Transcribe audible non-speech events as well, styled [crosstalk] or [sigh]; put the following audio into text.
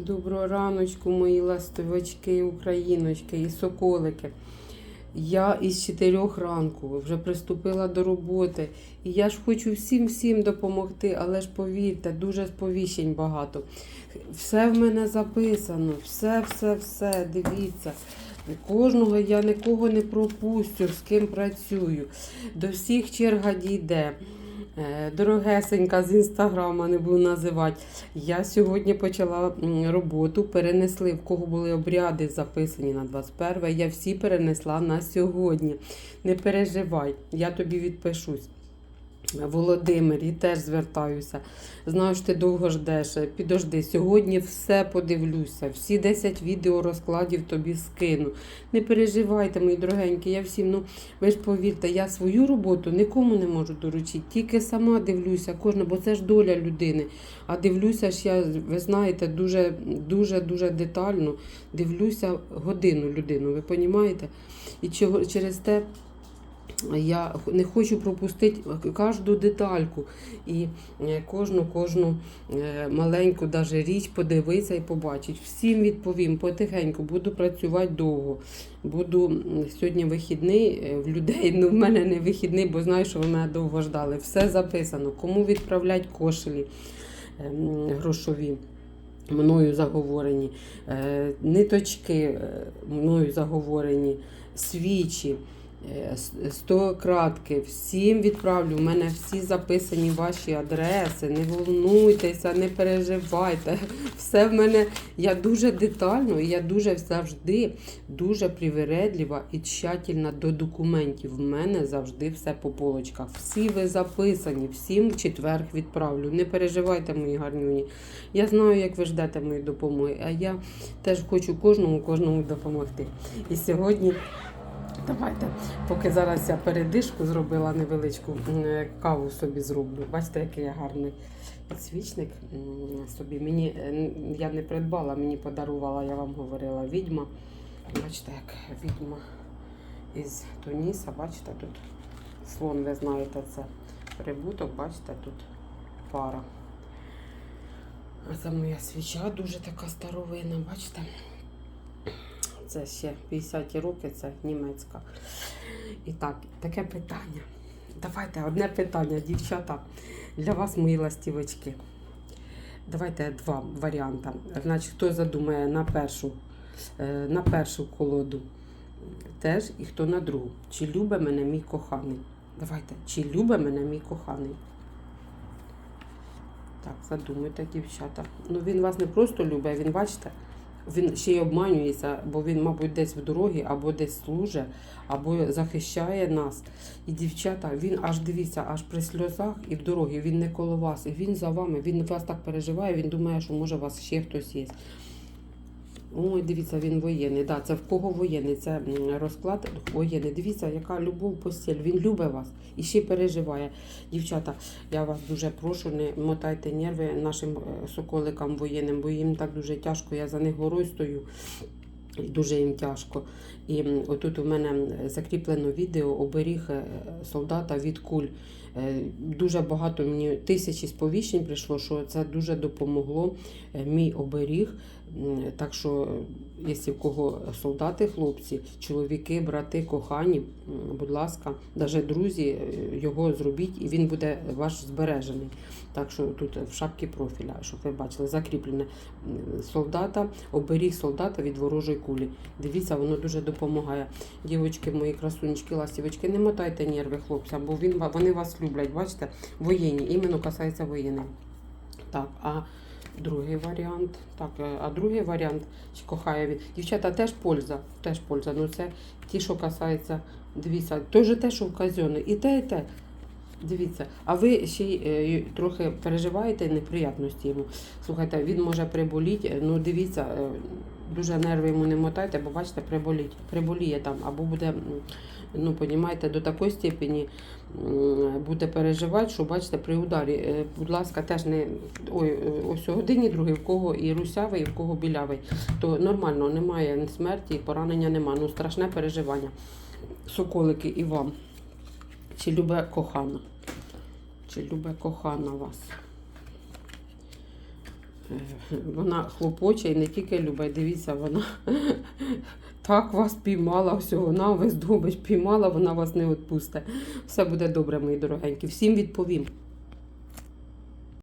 Доброго раночку, мої ластовички, україночки і соколики. Я із 4 ранку вже приступила до роботи. І я ж хочу всім всім допомогти, але ж повірте, дуже сповіщень багато. Все в мене записано, все, все, все, дивіться. Кожного я нікого не пропустю, з ким працюю. До всіх черга дійде. Е, Дорогесенька з інстаграма не буду називати. Я сьогодні почала роботу, перенесли, в кого були обряди записані на 21 я всі перенесла на сьогодні. Не переживай, я тобі відпишусь. Володимир, і теж звертаюся. Знаю, що ти довго ждеш. Підожди, сьогодні все подивлюся. Всі 10 відео розкладів тобі скину. Не переживайте, мої дорогенькі, я всім, ну ви ж повірте, я свою роботу нікому не можу доручити, тільки сама дивлюся, кожна, бо це ж доля людини. А дивлюся ж я, ви знаєте, дуже дуже дуже детально дивлюся годину людину, ви розумієте? І через те. Я не хочу пропустити кожну детальку і е, кожну кожну е, маленьку даже річ подивитися і побачити. Всім відповім потихеньку, буду працювати довго. Буду сьогодні вихідний е, в людей. Ну, в мене не вихідний, бо знаю, що ви мене довго ждали. Все записано. Кому відправлять кошелі грошові. Мною заговорені, ниточки мною заговорені, свічі. Е, Сто кратки, всім відправлю. У мене всі записані ваші адреси. Не волнуйтеся, не переживайте. [laughs] Все в мене я дуже детально і я дуже завжди дуже привередлива і тщательна до документів. В мене завжди все по полочках. Всі ви записані, всім в четвер відправлю. Не переживайте, мої гарнюні. Я знаю, як ви ждете моєї допомоги, а я теж хочу кожному кожному допомогти. І сьогодні. Давайте, поки зараз я передишку зробила невеличку каву собі зроблю. Бачите, який я гарний підсвічник собі. Мені е, я не придбала, мені подарувала, я вам говорила, відьма. Бачите, як відьма із Туніса. Бачите, тут слон, ви знаєте, це прибуток, бачите, тут пара. А це моя свіча дуже така старовина, бачите? Це ще 50-ті роки, це німецька. І так, таке питання. Давайте одне питання, дівчата, для вас, мої ластівочки. Давайте два варіанти. Значить, хто задумає на першу, е, на першу колоду теж і хто на другу. Чи любить мене мій коханий? Давайте, чи любить мене мій коханий? Так, задумайте, дівчата. Ну він вас не просто любить, він бачите. Він ще й обманюється, бо він, мабуть, десь в дорогі, або десь служить, або захищає нас. І дівчата, він аж дивіться, аж при сльозах і в дорогі, він не коло вас, і він за вами, він вас так переживає, він думає, що може у вас ще хтось є. Ой, дивіться, він воєнний. Да, це в кого воєнний? Це розклад воєнний. Дивіться, яка любов постіль. Він любить вас і ще переживає. Дівчата, я вас дуже прошу, не мотайте нерви нашим е, соколикам воєнним, бо їм так дуже тяжко. Я за них горою стою. Дуже їм тяжко. І отут у мене закріплено відео оберіг е, солдата від куль. Е, Дуже багато мені тисячі сповіщень прийшло, що це дуже допомогло. е, Мій оберіг. Так що, якщо в кого солдати, хлопці, чоловіки, брати, кохані, будь ласка, навіть друзі, його зробіть, і він буде ваш збережений. Так що тут в шапці профіля, щоб ви бачили, закріплене солдата, оберіг солдата від ворожої кулі. Дивіться, воно дуже допомагає. Дівочки, мої красунечки, ластівочки, не мотайте нерви хлопцям, бо він, вони вас люблять, бачите, воєнні, іменно касається воєнних. Так, а другий варіант. Так, е, а другий варіант, кохає він. Дівчата теж польза, теж польза. Ну це ті, що касається, дивіться, то же те, що в казьони, і те, і те. Дивіться, а ви ще й е, трохи переживаєте неприятності йому. Слухайте, він може приболіти, ну дивіться, е, дуже нерви йому не мотайте, бо бачите, приболіть, приболіє там, або буде, ну, понімаєте, до такої степені буде переживати, що бачите, при ударі, е, будь ласка, теж не ой, е, ось годині другий, в кого і русявий, і в кого білявий, то нормально, немає смерті, поранення немає, ну страшне переживання. Соколики і вам. Чи любе кохана? Чи любе кохана вас? Е, Вона хлопоче і не тільки любить. Дивіться, вона [laughs] так вас піймала, все, вона весь добич піймала, вона вас не відпусте. Все буде добре, мої дорогенькі. Всім відповім.